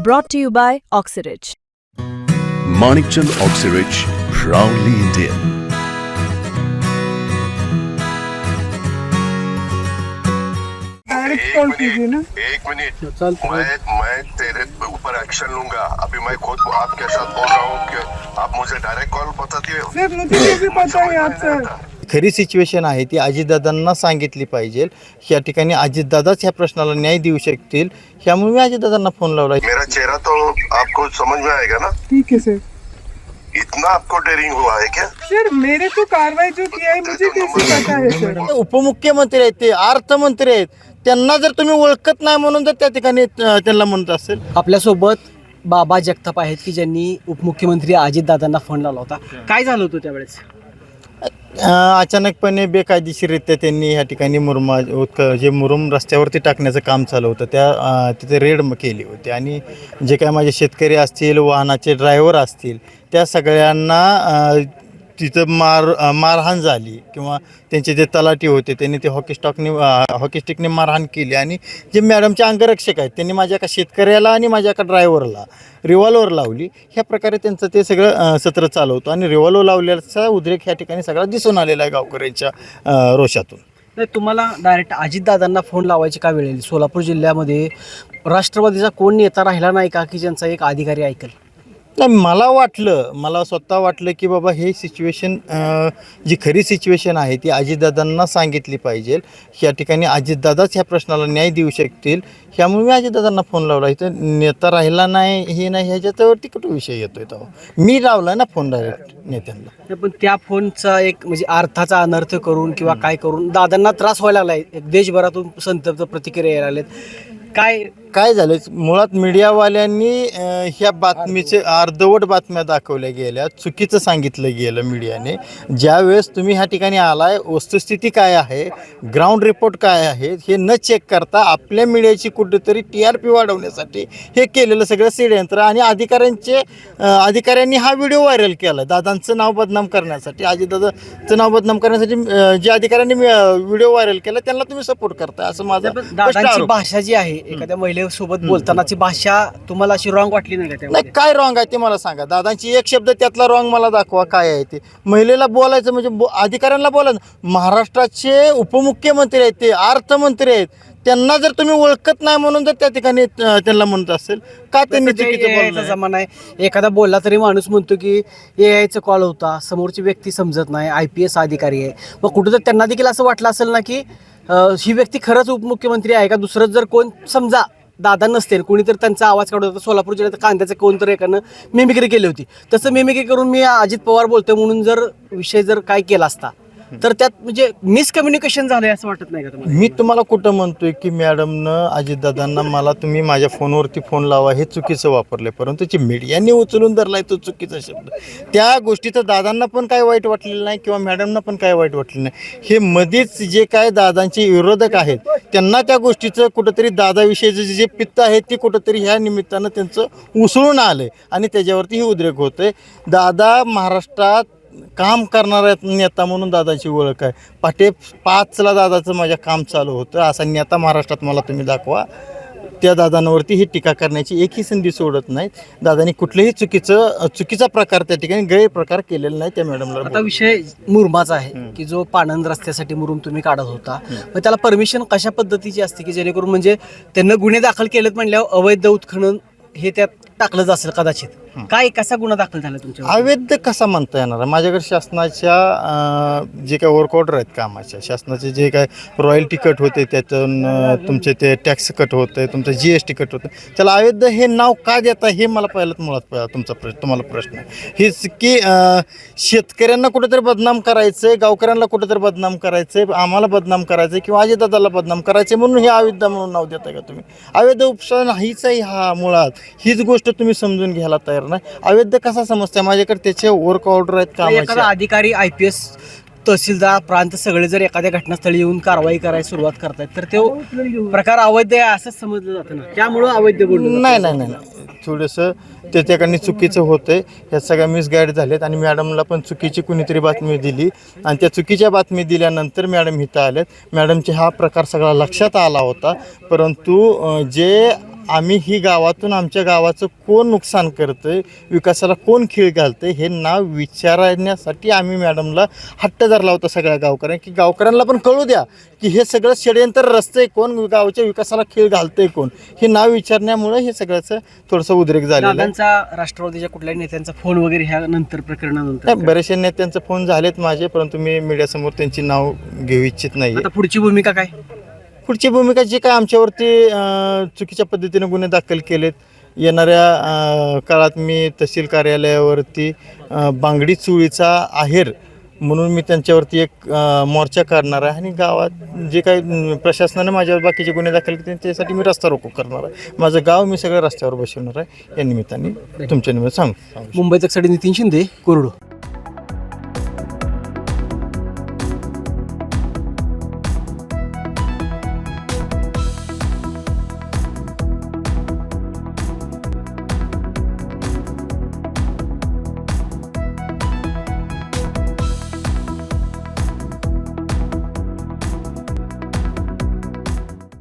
Brought to you by Oxyridge. Manikchand Oxyrich, proudly Indian. Call कीजिए ना। Minute एक minute मैं मैं तेरे ऊपर एक्शन लूँगा। अभी मैं खुद आपके साथ बोल रहा हूँ आप मुझे डायरेक्ट कॉल बताती हो सर मुझे भी पता है आप सर खरी सिच्युएशन आहे ती अजितदादांना सांगितली पाहिजे. या ठिकाणी अजितदादाच ह्या प्रश्नाला न्याय देऊ शकतील. ह्यामुळे मी अजितदादांना फोन लावला. मेरा चेहरा तो आपको समझ में आएगा ना? ठीक है सर इतना आपको डेयरिंग हुआ है क्या? सर मेरे को कार्रवाई जो किया है मुझे कैसे पता है सर उपमुख्यमंत्री आहेत ते अर्थमंत्री आहेत. त्यांना जर तुम्ही ओळखत नाही म्हणून जर त्या ठिकाणी अं, त्यांना म्हणत असेल. आपल्यासोबत बाबा जगताप आहेत की ज्यांनी उपमुख्यमंत्री अजितदादांना फोन लावला होता. काय झालं होतं त्यावेळेस? अचानकपणे बेकायदेशीररित्या त्यांनी ह्या ठिकाणी मुरुमा उत्क जे मुरुम रस्त्यावरती टाकण्याचं काम चालू होतं त्या तिथे रेड केली होती. आणि जे काय माझे शेतकरी असतील वाहनाचे ड्रायव्हर असतील त्या सगळ्यांना तिथं मार मारहाण झाली किंवा त्यांचे जे तलाठी होते त्यांनी ते हॉकी स्टॉकने हॉकी स्टिकने मारहाण केली. आणि जे मॅडमचे अंगरक्षक आहेत त्यांनी माझ्या एका शेतकऱ्याला आणि माझ्या एका ड्रायव्हरला रिव्हॉल्वर लावली. ह्या प्रकारे त्यांचं ते सगळं सत्र चालवतो आणि रिव्हॉल्वर लावल्याचा उद्रेक ह्या ठिकाणी सगळा दिसून आलेला आहे गावकऱ्यांच्या रोषातून. नाही तुम्हाला डायरेक्ट अजितदादांना फोन लावायची का वेळ सोलापूर जिल्ह्यामध्ये राष्ट्रवादीचा कोण नेता राहिला नाही का की ज्यांचा एक अधिकारी ऐकल? नाही मला वाटलं मला स्वतः वाटलं की बाबा हे सिच्युएशन जी खरी सिच्युएशन आहे ती अजितदादांना सांगितली पाहिजे. या ठिकाणी अजितदादाच ह्या प्रश्नाला न्याय देऊ शकतील. ह्यामुळे मी अजितदादांना फोन लावला. इथं नेता राहिला नाही हे नाही ह्याच्यावरती कुठं विषय येतोय तेव्हा मी लावला ना फोन डायरेक्ट नेत्यांना. पण त्या फोनचा एक म्हणजे अर्थाचा अनर्थ करून किंवा काय करून दादांना त्रास व्हायला लागलाय. एक देशभरातून संतप्त प्रतिक्रिया यायला लागलेत काय काय झालं? मुळात मीडियावाल्यांनी अं, ह्या बातमीचे अर्धवट बातम्या दाखवल्या गेल्या. चुकीचं सांगितलं गेलं मीडियाने. ज्यावेळेस तुम्ही ह्या ठिकाणी आलाय वस्तुस्थिती काय आहे? ग्राउंड रिपोर्ट काय आहे? हे न चेक करता आपल्या मीडियाची कुठेतरी टी आर पी वाढवण्यासाठी हे केलेलं सगळं षडयंत्र आणि अधिकाऱ्यांचे अं, अधिकाऱ्यांनी हा व्हिडिओ व्हायरल केला. दादांचं नाव बदनाम करण्यासाठी अजितदादाचं नाव बदनाम करण्यासाठी अं, जे अधिकाऱ्यांनी व्हिडिओ व्हायरल केला त्यांना तुम्ही सपोर्ट करताय. असं माझं पण स्पष्ट दादांची आरोप आहे. भाषा जी आहे एखाद्या महिलेसोबत बोलतानाची भाषा तुम्हाला अशी रॉंग वाटली नाही का नाही त्यामध्ये काय रॉंग आहे ते मला सांगा. दादांची एक शब्द त्यातला रॉंग मला दाखवा काय आहे ते. महिलेला बोलायचं म्हणजे बो अधिकाऱ्यांना बोलायचं. महाराष्ट्राचे उपमुख्यमंत्री आहेत ते अर्थमंत्री आहेत. त्यांना जर तुम्ही ओळखत नाही म्हणून जर त्या ठिकाणी अं, त्यांना म्हणत असेल का त्यांनी सध्या चुकीचं AI चा बोलणं जमाना आहे. एखादा बोलला तरी माणूस म्हणतो की ए आयचा कॉल होता समोरची व्यक्ती समजत नाही आय पी एस अधिकारी आहे. मग कुठं तर त्यांना देखील असं वाटलं असेल ना की अं, ही व्यक्ती खरंच उपमुख्यमंत्री आहे का? दुसरं जर कोण समजा दादा नसते कोणी तर त्यांचा आवाज काढत होता सोलापूर जिल्ह्यात कांद्याचं कोण तर एकानं मेमिक्री केली होती. तसं मेमिक्री करून मी अजित पवार बोलतोय म्हणून जर विषय जर काय केला असता तर त्यात म्हणजे मिसकम्युनिकेशन झालंय असं वाटत नाही का तुम्हाला? मी तुम्हाला कुठं म्हणतोय की मॅडमनं अजितदादांना मला तुम्ही माझ्या फोनवरती फोन लावा हे चुकीचं वापरले परंतु जे मीडियाने उचलून धरलाय तो चुकीचा शब्द. त्या गोष्टीचं दादांना पण काय वाईट वाटलेलं नाही किंवा मॅडमना पण काय वाईट वाटलेलं नाही. हे मध्येच जे काय दादांचे विरोधक आहेत त्यांना त्या गोष्टीचं कुठंतरी दादाविषयीचं जे पित्त आहे ते कुठंतरी ह्या निमित्तानं त्यांचं उसळून आलं आणि त्याच्यावरती ही उद्रेक होतोय. दादा महाराष्ट्रात काम करणारा नेता म्हणून दादाची ओळख आहे. पाटे पाचला दादाचं माझ्या काम चालू होतं. असा नेता महाराष्ट्रात मला तुम्ही दाखवा. त्या दादांवरती ही टीका करण्याची एकही संधी सोडत नाहीत. दादानी कुठलंही चुकीचं चुकीचा प्रकार त्या ठिकाणी गैरप्रकार केलेला नाही त्या मॅडमला आता विषय मुरुमाचा आहे की जो पाणंद रस्त्यासाठी मुरुम तुम्ही काढत होता. मग त्याला परमिशन कशा पद्धतीची असते की जेणेकरून म्हणजे त्यांना गुन्हे दाखल केलेत म्हणल्यावर अवैध उत्खनन हे त्यात टाकलंच असेल कदाचित? काय कसा गुन्हा दाखल झाला तुमच्या अवैध कसा म्हणता येणार? आहे? माझ्याकडे शासनाच्या अं, जे काय वर्क ऑर्डर आहेत कामाच्या शासनाचे जे काय रॉयल्टी कट होते त्यातून अं, तुमचे ते टॅक्स कट होते तुमचं जी एस टी कट होतं त्याला अवैध हे नाव का देता हे मला पहिल्यात मुळात प- तुमचा प्रश्न तुम्हाला प्रश्न आहे. हेच की अं, शेतकऱ्यांना कुठेतरी बदनाम करायचं आहे गावकऱ्यांना कुठेतरी बदनाम करायचं आहे आम्हाला बदनाम करायचं आहे किंवा अजितदादाला बदनाम करायचं आहे म्हणून हे अवैध म्हणून नाव देताय का तुम्ही? अवैध उपचार नाहीच आहे हा मुळात. हीच गोष्ट तुम्ही समजून घ्यायला तयार नाही अवैध कसा समजताय? माझ्याकडे त्याचे वर्क ऑर्डर आहेत एखादा कामाचे. अधिकारी आय पी एस तहसीलदार प्रांत सगळे जर एखाद्या घटनास्थळी येऊन कारवाई करायला सुरुवात करतायत तर तो प्रकार अवैध आहे असंच समजलं जातं ना. त्यामुळं अवैध बोललं नाही नाही नाही नाही. थोडंसं ते त्याकडनी चुकीचं होतंय. ह्या सगळ्या मिसगाईड झालेत आणि मॅडमला पण चुकीची कुणीतरी बातमी दिली. आणि त्या चुकीच्या बातमी दिल्यानंतर मॅडम इथं आल्यात मॅडमचे हा प्रकार सगळा लक्षात आला होता. परंतु अं, जे आम्ही ही गावातून आमच्या गावाचं कोण नुकसान करतंय विकासाला कोण खीळ घालतंय हे नाव विचारण्यासाठी आम्ही मॅडमला हट्ट धरला होता सगळ्या गावकऱ्यांना. की गावकऱ्यांना पण कळू द्या की हे सगळं षडयंत्र रस्ते कोण गावच्या विकासाला खीळ घालतंय कोण. हे नाव विचारण्यामुळे हे सगळ्याचं थोडंसं उद्रेक झालेलं आहे. दादांचा राष्ट्रवादीच्या कुठल्याही नेत्यांचा फोन वगैरे ह्या नंतर प्रकरणानंतर नाही, बऱ्याचशा नेत्यांचे फोन झालेत माझे परंतु मी मीडियासमोर त्यांची नाव घेऊ इच्छित नाही आता पुढची भूमिका काय? पुढची भूमिका जी काय आमच्यावरती चुकीच्या पद्धतीने गुन्हे दाखल केलेत येणाऱ्या काळात मी तहसील कार्यालयावरती बांगडी चुळीचा आहेर म्हणून मी त्यांच्यावरती एक मोर्चा काढणार आहे आणि गावात जे काही प्रशासनाने माझ्यावर बाकीचे गुन्हे दाखल केले त्यासाठी मी रस्ता रोको करणार आहे. माझं गाव मी सगळं रस्त्यावर बसवणार आहे. या निमित्ताने तुमच्या निमित्त सांग. सांगू तकसाठी नितीन शिंदे कोरडू.